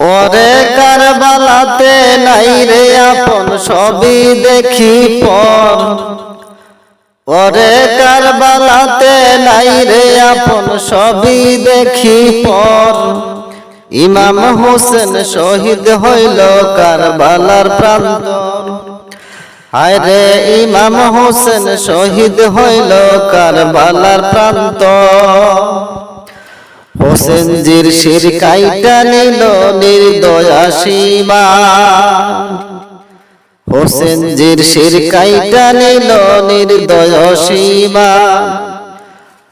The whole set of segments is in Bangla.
ওরে কারবালাতে নাই রে আপন সবই দেখি পর। ওরে কারবালাতে নাই রে আপন সবই দেখি পর। ইমাম হোসেন শহীদ হইল কারবালার প্রান্ত হায় রে ইমাম হোসেন শহীদ হইল কারবালার প্রান্ত হোসেন জির শির কাইটা নিল নির্দয়া সীমা। হোসেন জির শির কাইটা নিল নির্দয় সীমা।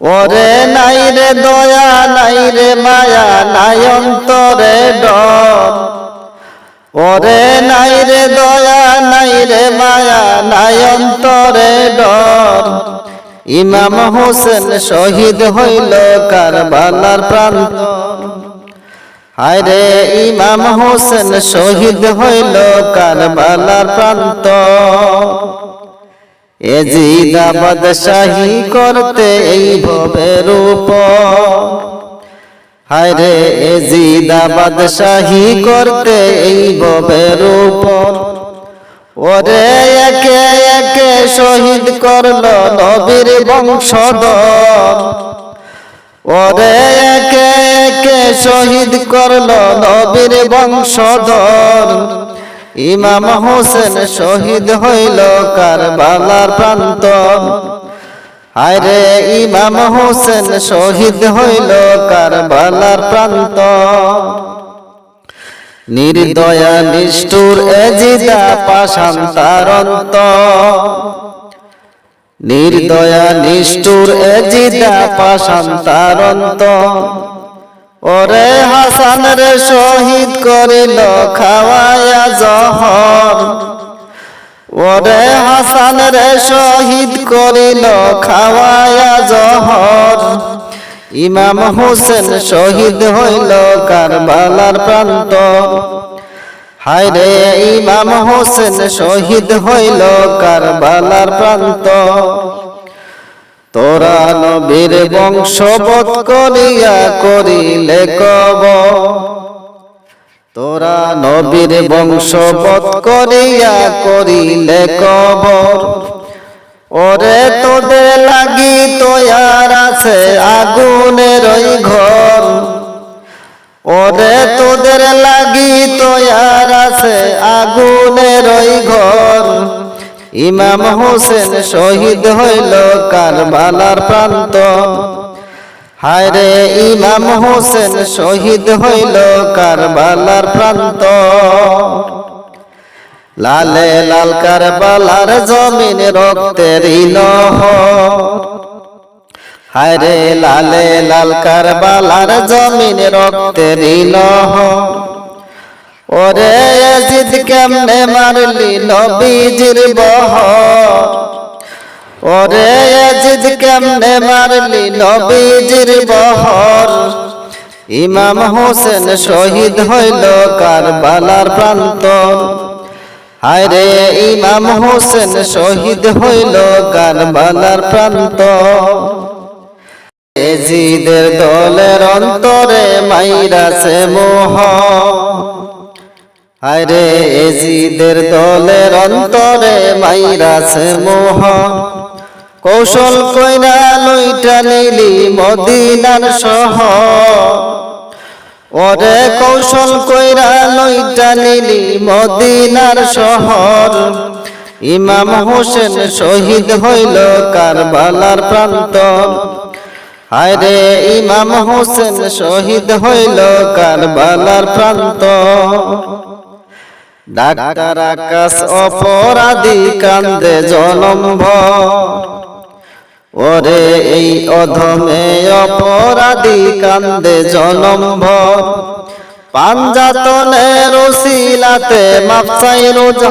ওরে নাই রে দয়া, নাই রে মায়া, নাই অন্তরে ডর। ওরে নাই রে দয়া, নাই রে মায়া, নাই অন্তরে ডর। ইমাম হোসেন শহীদ হইল কারবালার প্রান্ত হায় ইমাম হোসেন শহীদ হইল কারবালার প্রান্ত। এ জিদাবাদ শাহী করতে এই ভবের উপর হায় রে শাহী করতে এই ভবের উপর ওরে একে একে শহীদ করল নবীর বংশধর। ওরে একে একে শহীদ করল নবীর বংশধর। ইমাম হোসেন শহীদ হইল কারবালার প্রান্ত হায়রে ইমাম হোসেন শহীদ হইল কারবালার প্রান্ত নির্দয়া নিষ্ঠুর এজিদা পাশান নির্দয়া নিষ্ঠুর এজিদা পাশান ওরে হাসান রে শহীদ করিল খাওয়ায়া জহর। ওরে হাসান রে শহীদ করিল খাওয়ায়া জহর। ইমাম হোসেন শহীদ হইল কারবালার প্রান্ত। হায় রে ইমাম হোসেন শহীদ হইল কারবালার প্রান্ত। তোরা নবীর বংশবত করিয়া করিলে কব। তোরা নবীর বংশবত করিয়া করিলে কবর ওরে তোদের লাগি তোয়ার আছে আগুনের ওই ঘর। ওরে তোদের লাগি তোয়ার আছে আগুনের ওই ঘর। ইমাম হোসেন শহীদ হইল কারবালার প্রান্ত। হায় রে ইমাম হোসেন শহীদ হইল কারবালার প্রান্ত। লালে লাল কারবালার জমিন রক্তের নহ হায় রে লালে লাল কারবালার জমিন রক্তের ওরে জিদ কেমনে মারলি নবীজির বহ ওরে জিদ কেমনে মারলি নবীজির বহর? ইমাম হোসেন শহীদ হইল কারবালার প্রান্তর। হায় রে ইমাম হোসেন শহীদ হইল কারবালার প্রান্ত। এজিদের দলের অন্তরে মাইরাছে মোহ। হায় রে এজিদের দলের অন্তরে মাইরাছে মোহ। কৌশল কইরা লইটা নিলি মদিনার সহ ওরে কৌশল কইরা লইটা নিলি মদিনার শহর। ইমাম হোসেন শহীদ হইল কারবালার প্রান্ত আরে ইমাম হোসেন শহীদ হইল কারবালার প্রান্ত ডাক্তার আকাশ অপরাধী কান্দে জনম্ভ ওরে এই অধমে অপরাধী কান্দে জনম্ভ পাঞ্জাতনের রসিলাতে মাপসাই রোজ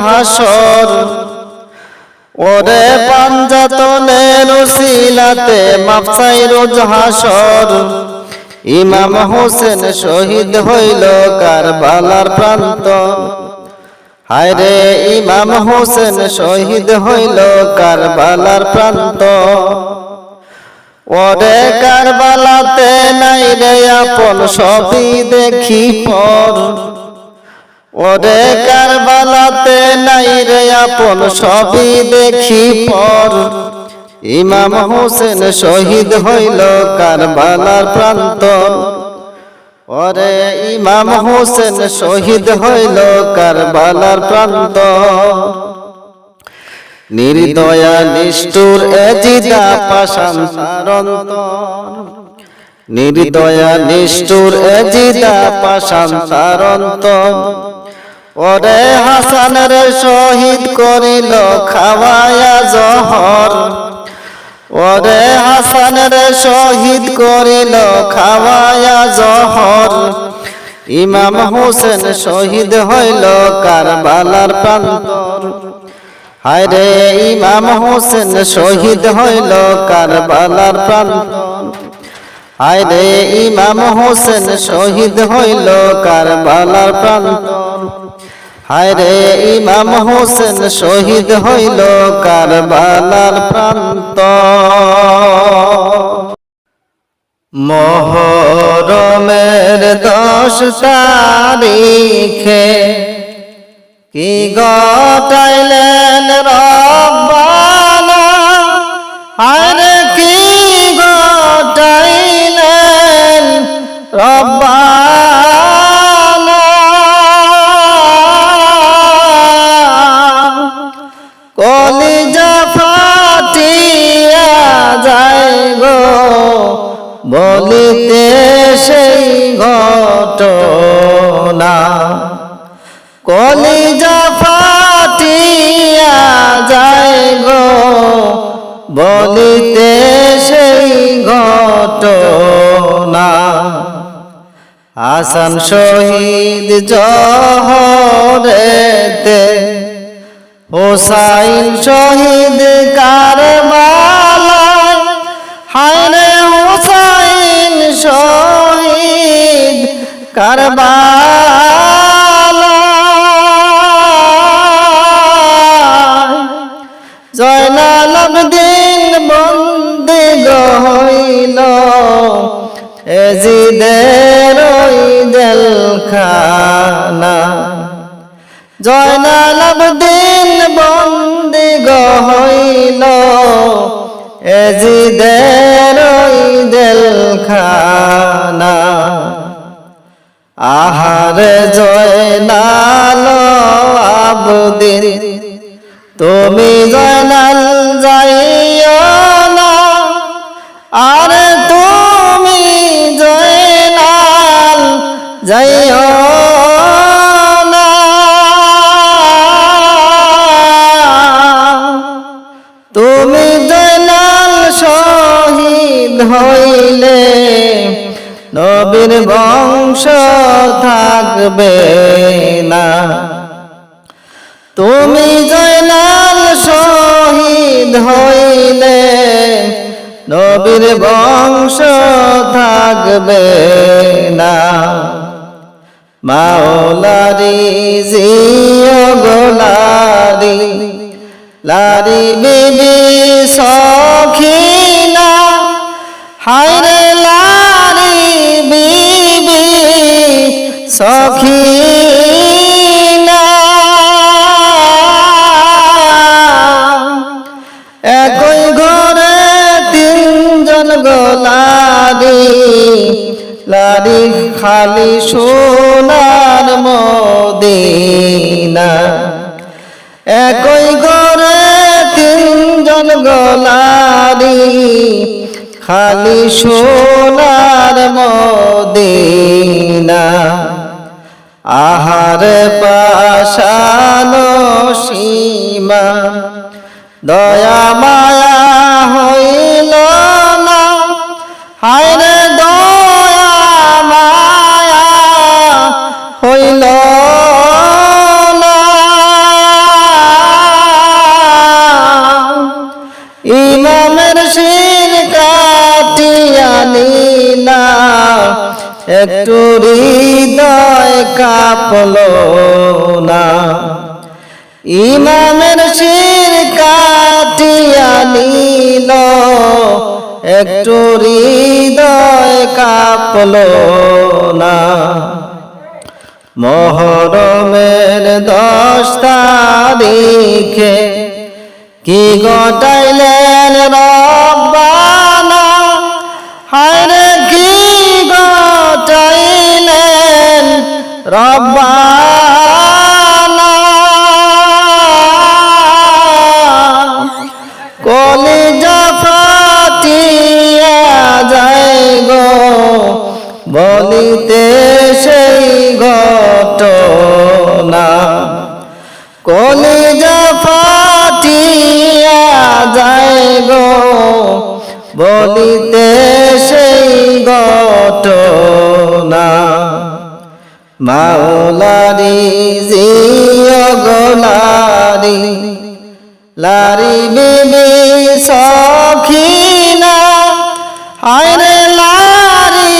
ওরে পাঞ্জাতনের রসিলাতে মাপসাই রোজ ইমাম হোসেন শহীদ হইল কারবালার প্রান্ত হায় রে ইমাম হোসেন শহীদ হইল কারবালার প্রান্ত। ওরে কারবালাতে নাই রে আপন সবই দেখি পর। ওরে কারবালাতে নাই রে আপন সবই দেখি পর। ইমাম হোসেন শহীদ হইল কারবালার প্রান্তর ওরে ইমাম হোসেন শহীদ হইল কারবালার প্রান্তর নির্দয়া, নিষ্ঠুর, এজিদা পাশান নির্দয়া, নিষ্ঠুর, এজিদা পাশান তারন্তর ওরে হাসানের শহীদ করিল খাওয়ায়া জহর। ওরে হাসানের শহীদ করিল খাওয়ায়া জহর। ইমাম হোসেন শহীদ হইল কারবালার প্রান্তর। হায় রে ইমাম হোসেন শহীদ হইল কারবালার প্রান্তর। হায় রে ইমাম হোসেন শহীদ হইল কারবালার প্রান্তর। হায় রে ইমাম হোসেন শহীদ হইল কারবালার প্রান্ত। মহরমের দশ তারিখে কি গটাইলেন রব্বানা বলিতে সেই ঘটনা। কলিজা ফাটিয়া যায় গো, বলিতে সেই ঘটনা। হাসান শহীদ জহরেতে, হোসাইন শহীদ কারবালায়, হায়রে কারবালায় জয়নাল আবদিন বন্দি গহইল এজিদের জেলখানা। জয়নাল আবদিন বন্দি গহইল এজিদের জেলখানা। আহারে জয়নাল আবদিন, তুমি জয়নাল যাইও না। আরে তুমি জয়নাল যাইও না। তুমি জয়নাল শহীদ হইলে থাকবে না। তুমি জয়নাল শহীদ হইলে নবীর বংশ থাকবে না। মাওলারি জিও গোলারি, লারি বিবি সখিনা হায়রে সখিনা একই ঘরে তিনজন গোলারি লারি খালি সোনার মদিনা। একই ঘরে তিনজন গোলারি খালি সোনার মদিনা। আহার পাশানো সীমা, দয়া মায়া হইল না। হায়রে দয়া মায়া হইল না। ইমামের শির কাটিয়া নীলা, একটু হৃদয় কাপল না ইমামের শির কাটিয়া নীল, একটু হৃদয় কাপল না মহরমের দশ তারিখে কি গটাইলেন রব্বানা? হায়রে রব্বানা কলিজা ফাটিয়া যায় গো বলিতে সেই মাওলারি জি অগলারি লারি বিবি সখিনা আরে লারি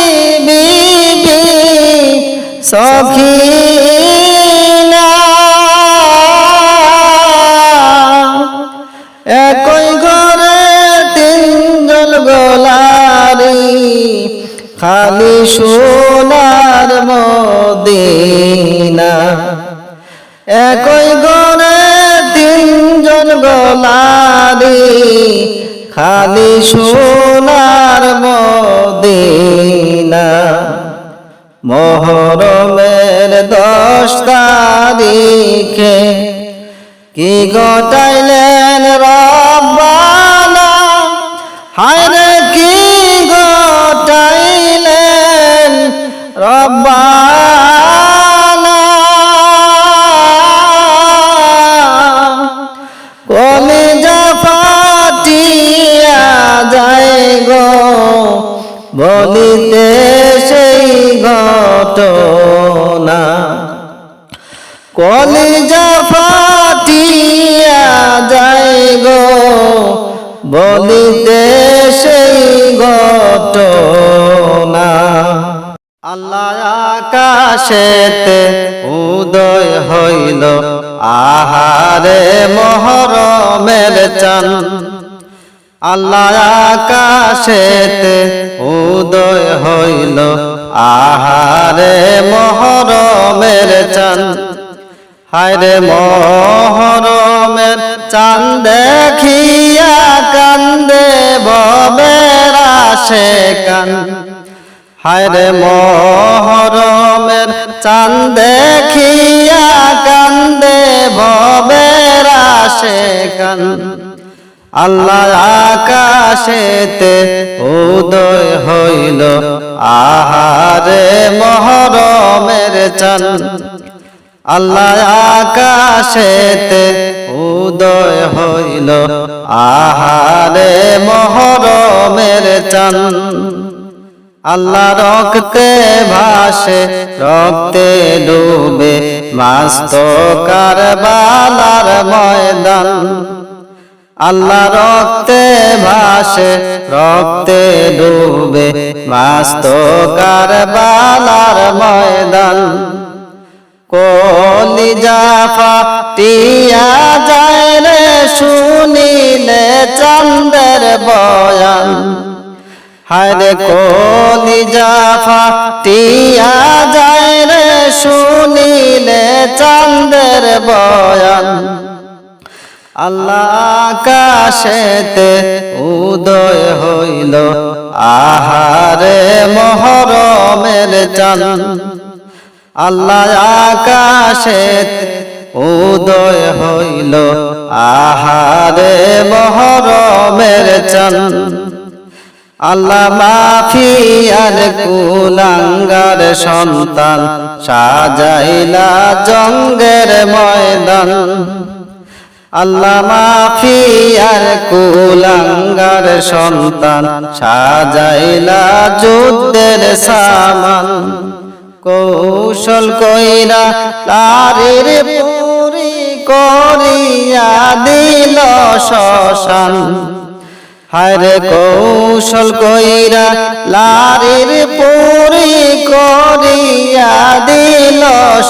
বিবি সখিনা। খালি সোনার মদিনা। একই গড়ে তিনজন গোলারি খালি সোনার মদিনা। মহরমের দশ তারিখে কি গটাইলেন রব্বানা রব্বানা কলিজা ফাটিয়া যায় গো, বলিতে সেই ঘটনা। কলিজা ফাটিয়া যায় গো, বলিতে সেই ঘটনা। আল্লাহ আকাশেতে উদয় হইল, আহারে মহরমের চান আল্লাহ আকাশেতে উদয় হইল, আহারে মহরমের চান হায়রে মহরমের চান দেখিয়া কান্দে ববের আসে কান। হায়রে মহরমের চান দেখিয়া কান্দে ভবের আসে কান। আল্লাহ আকাশেতে উদয় হইল আহারে মহরমের চান আল্লাহ আকাশেতে উদয় হইল আহারে মহরমের চান আল্লাহ রক্তে ভাসে, রক্তে ডুবে মাস্ত কারবালার ময়দান। আল্লাহ রক্তে ভাসে, রক্তে ডুবে মাস্ত কারবালার ময়দান। কলিজা ফাটিয়া যায় রে, শুনিলে চন্দের বয়ান। হায়রে কলিজা ফাটিয়া যায় রে শুনিলে চন্দের বয়ান। আল্লাহ আকাশেতে উদয় হইল আহারে মহরমের চান আল্লাহ আকাশেতে উদয় হইল আহারে মহরমের চান আল্লাহ মাফিয়ার কুলাঙ্গার সন্তান। সাজাইলা জঙ্গের ময়দান। আল্লাহ মাফিয়ার কুলাঙ্গার সন্তান। সাজাইলা যুদ্ধের সামান। কৌশল কইরা তারির পুরি করিয়া দিল শ্মশান। হায়রে কৌশল কইরা লারির পুরি করিয়া দিল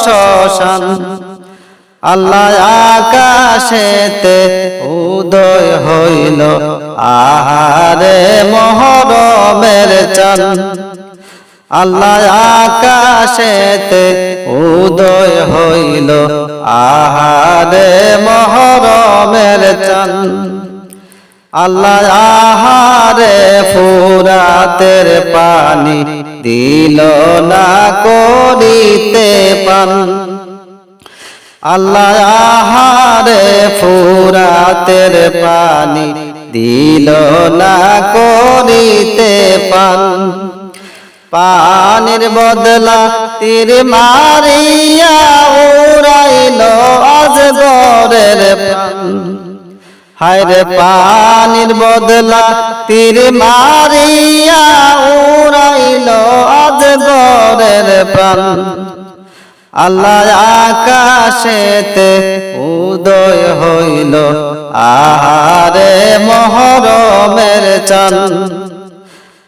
শ্মশান। আল্লাহ আকাশেতে উদয় হইল আহারে মহরমের চান আল্লাহ আকাশেতে উদয় হইল আহারে মহরমের চান আল্লাহ আহারে ফুরাতের পানি দিল না করিতে পান। আল্লাহ আহারে ফুরাতের পানি দিল না করিতে পান। পানির বদলা তীর মারিয়া উড়াইল আজ গরের প্রাণ। হায়রে পানির বদলা তীর মারিয়া উড়াইল আজ গরের প্রাণ। আল্লাহ আকাশেতে উদয় হইল আহারে মহরমের চান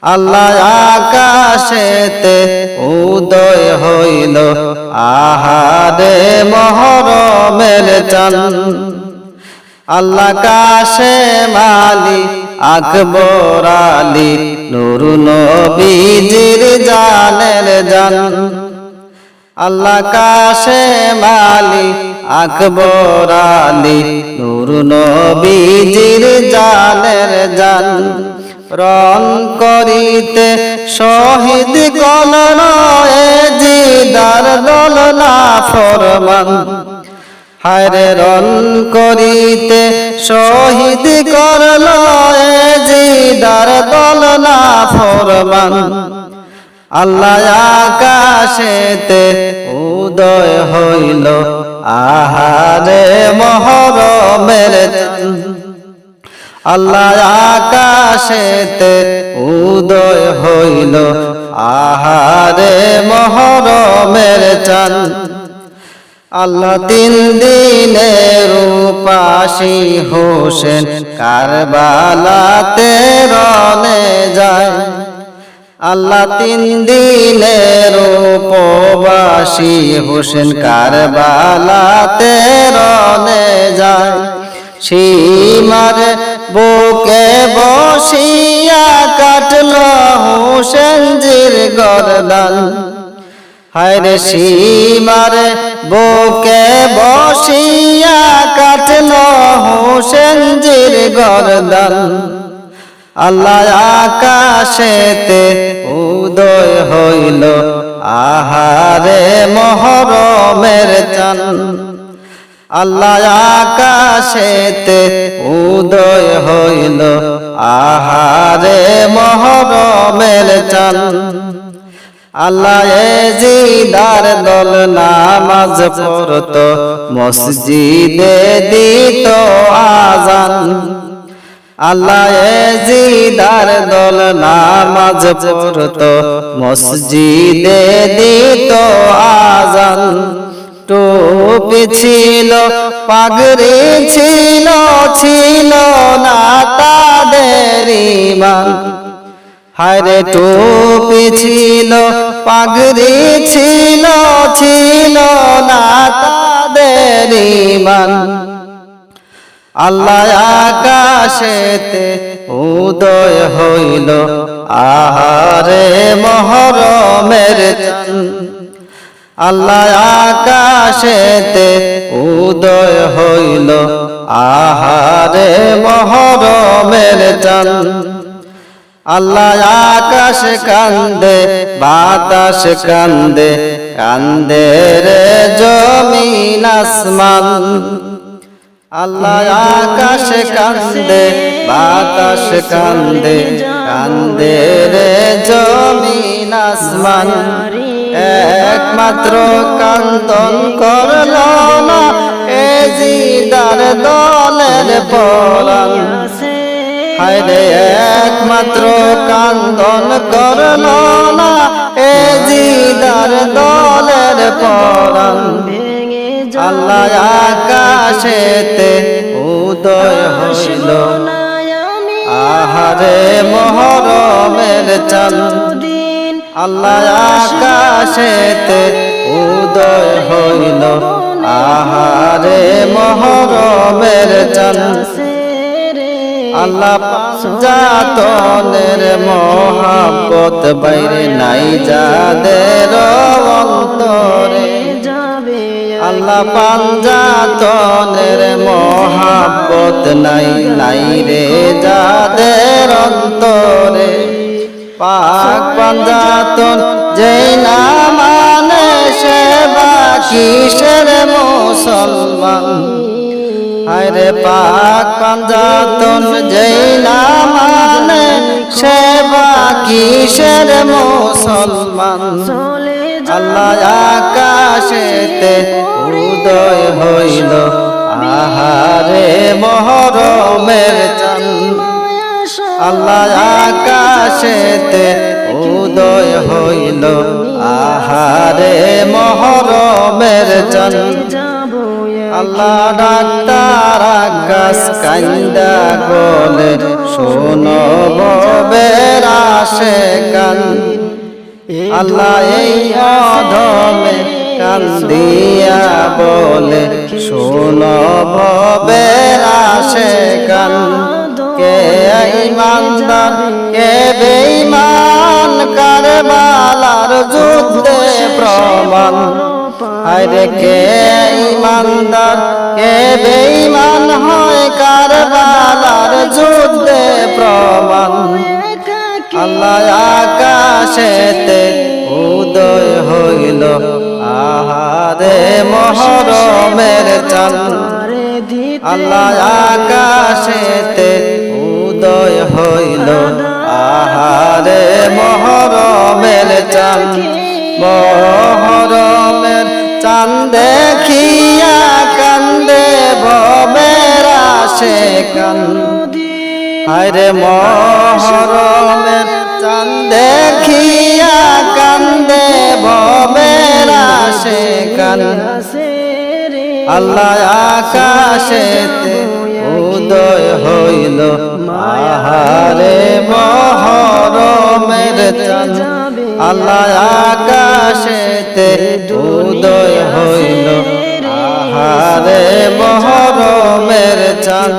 আল্লাহ আকাশেতে উদয় হইল আহারে মহরমের চান আল্লাহ কাশে মালি, আকবর আলী নুর নবীজির জানের জান। আল্লাহ কাশে মালি, আকবর আলী নুর নবীজির জানের জান। রং করিতে শহীদ গণ জিদার দল না ফরমান। হায়রে রন করিতে শহীদ করল জিদার দল না ফরমান আল্লাহ আকাশেতে উদয় হইল আহারে মহরমের। আল্লাহ আকাশেতে উদয় হইল আহারে মহরমের চান আল্লাহ তিন দিনের উপাসী হোসেন কারবালাতে রনে যায়। আল্লাহ তিন দিনের উপবাসী হোসেন কারবালাতে রনে যায়। সীমার বুকে বসিয়া কাটল হোসেন জির গরদান। হায়রে সীমার বুকে বসিয়া কাটল হোসেন জির গরদান। আল্লাহ আকাশেতে উদয় হইল, আহারে মহরমের চান। আল্লাহ আকাশেতে উদয় হইল, আহারে মহরমের চান। আল্লাহ জিদার দল নামাজ পড়ত, মসজিদে দিত আজান। আল্লাহ জিদার দল নামাজ পড়ত, মসজিদে দিত আজান। টুপি ছিল, পাগড়ি ছিল ছিল না তাদের ইমান হায়রে টুপি ছিল পাগড়ি ছিল ছিল না তাদের ইমান আল্লাহ আকাশেতে উদয় হইল আহারে মহরমের আল্লাহ আকাশেতে উদয় হইল আহারে মহরমের চান আল্লাহ আকাশ কান্দে বাতাস কান্দে কান্দে রে জমিন আসমান। আল্লাহ আকাশ কান্দে বাতাস কান্দে কান্দে রে জমিন আসমান। একমাত্র কান্তন করল না এ জিদার দলের পরাণ হায়রে একমাত্র কান্দন করল না। এ জিদার দলের পরাণ আল্লাহ আকাশেতে উদয় হইল। আহারে মহরমের চান আল্লাহ আকাশেতে উদয় হইল। আহারে মহরমের চান আল্লাহ জাতনের মহাব্বত বাইরে নাই যাদের অন্তরে। আল্লাহ পাঞ্জাতনের মহাব্বত নাই নাই রে যাদের অন্তরে। পাক পাঞ্জাতন যেই না মানে সে কিসের মুসলমান? হায়রে পাক পাঞ্জাতন যেই না মানে সে কিসের মুসলমান। আল্লাহ আকাশেতে উদয় হইল আহারে মহরমের চান আল্লাহ আকাশেতে উদয় হইল আহারে মহরমের চান আল্লাহ ডাক্তার আকাশ কান্দা গলে শোনো ববের আসে কান আল্লাহ এই অধমে কান্দিয়া বলে শোনো ভবের আসে কান কে ইমানদার, কে বেঈমান, কারবালার যুদ্ধে প্রমাণ। আরে কে ইমানদার, কে বেঈমান হয় কারবালার যুদ্ধে প্রমাণ। আল্লাহ আকাশেতে উদয় হইল, আহারে মহরমের চান আল্লাহ আকাশেতে উদয় হইল, আহারে মহরমের চান মহরমের চান দেখিয়া কান্দে ভবের আসে কান আরে মহরমের চান দেখিয়া কান্দে ভবের আসে কান আল্লাহ আকাশেতে উদয় হইল, আহারে মহরমের চান আল্লাহ আকাশেতে উদয় হইল। আহারে মহরমের চান